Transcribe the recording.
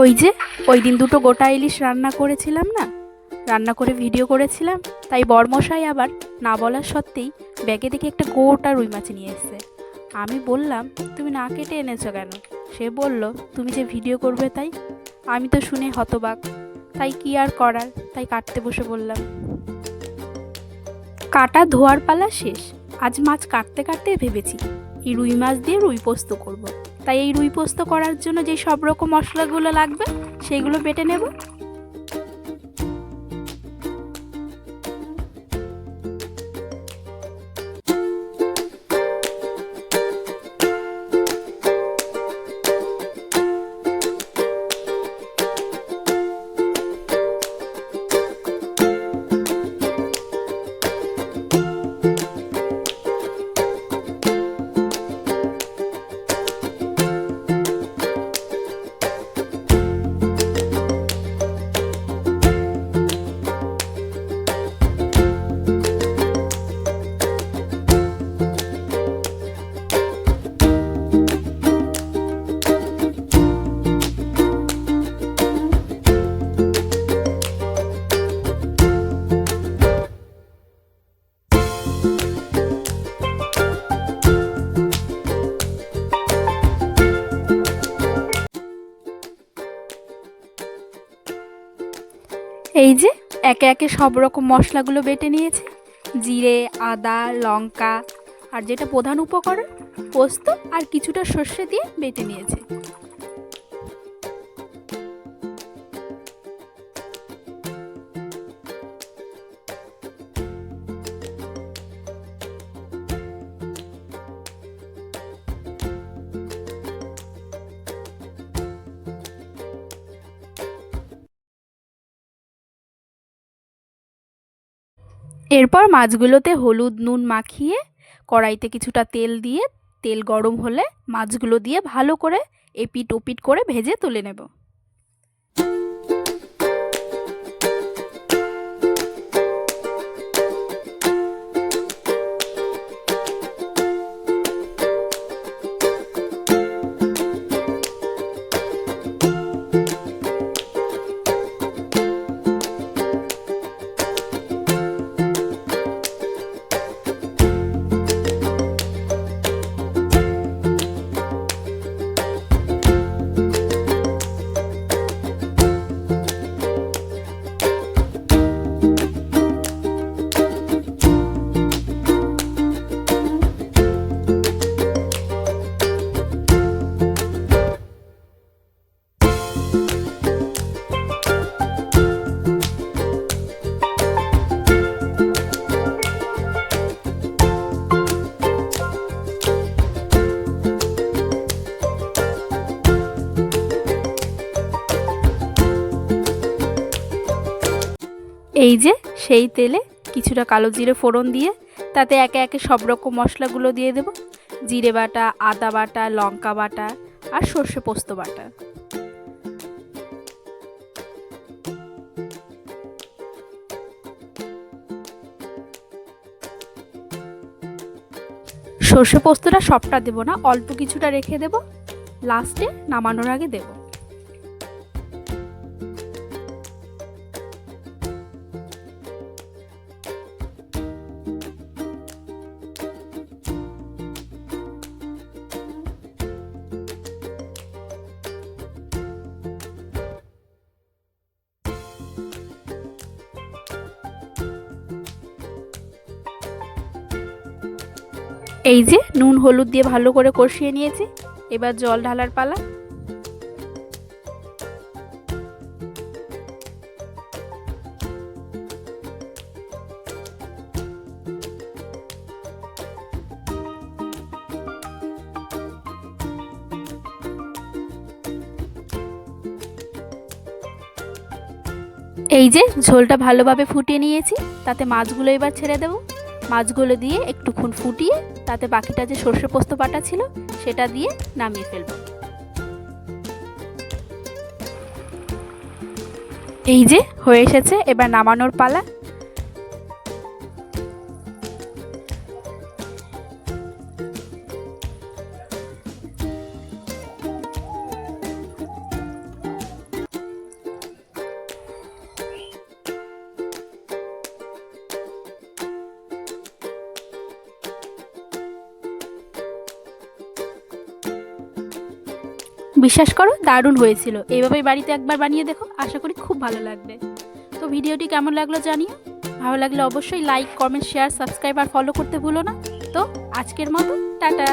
ওই যে, ওই দিন দুটো গোটা ইলিশ রান্না করেছিলাম না? রান্না করে ভিডিও করেছিলাম, তাই বরমশাই আবার না বলার সত্ত্বেই ব্যাগে দেখে একটা গোটা রুই মাছ নিয়ে এসেছে। আমি বললাম, তুমি না কেটে এনেছো কেন? সে বলল, তুমি যে ভিডিও করবে তাই? আমি তো শুনে হতবাক। তাই কি আর করার? তাই কাটতে বসে বললাম। কাটা ধোয়ার পালা শেষ। আজ মাছ কাটতে কাটতে ভেবেছি, এই রুই মাছ দিয়ে রুই পোস্ত করব। তাই এই রুই পোস্ত করার জন্য যে সব রকম মশলাগুলো লাগবে সেইগুলো বেটে নেব। এই যে, একে একে সব রকম মশলাগুলো বেটে নিয়েছি। জিরে, আদা, লঙ্কা আর যেটা প্রধান উপকরণ, পোস্ত আর কিছুটা সর্ষে দিয়ে বেটে নিয়েছি। এরপর মাছগুলোতে হলুদ নুন মাখিয়ে কড়াইতে কিছুটা তেল দিয়ে, তেল গরম হলে মাছগুলো দিয়ে ভালো করে এপিট ওপিট করে ভেজে তুলে নেব। এই যে, সেই তেলে কিছুটা কালো জিরে ফোড়ন দিয়ে তাতে একে একে সব রকম মশলাগুলো দিয়ে দেব। জিরে বাটা, আদা বাটা, লঙ্কা বাটা আর সর্ষে পোস্ত বাটা। সর্ষে পোস্তটা সবটা দেবো না, অল্প কিছুটা রেখে দেব। লাস্টে নামানোর আগে দেবো। এই যে নুন হলুদ দিয়ে ভালো করে কষিয়ে নিয়েছি। এবার জল ঢালার পালা। এই যে ঝোলটা ভালোভাবে ফুটিয়ে নিয়েছি, তাতে মাছগুলো এবার ছেড়ে দেবো। মাছগুলো দিয়ে একটুক্ষণ ফুটিয়ে তাতে বাকিটা যে সর্ষে পোস্ত বাটা ছিল, সেটা দিয়ে নামিয়ে ফেলব। এই যে, হয়ে এসেছে এবার নামানোর পালা। বিশ্বাস করো, দারুণ হয়েছিল। এইভাবে বাড়িতে একবার বানিয়ে দেখো, আশা করি খুব ভালো লাগবে। তো ভিডিওটি কেমন লাগল জানিও? ভালো লাগলে অবশ্যই লাইক কমেন্ট শেয়ার সাবস্ক্রাইব আর ফলো করতে ভুলো না। তো আজকের মতো, টাটা।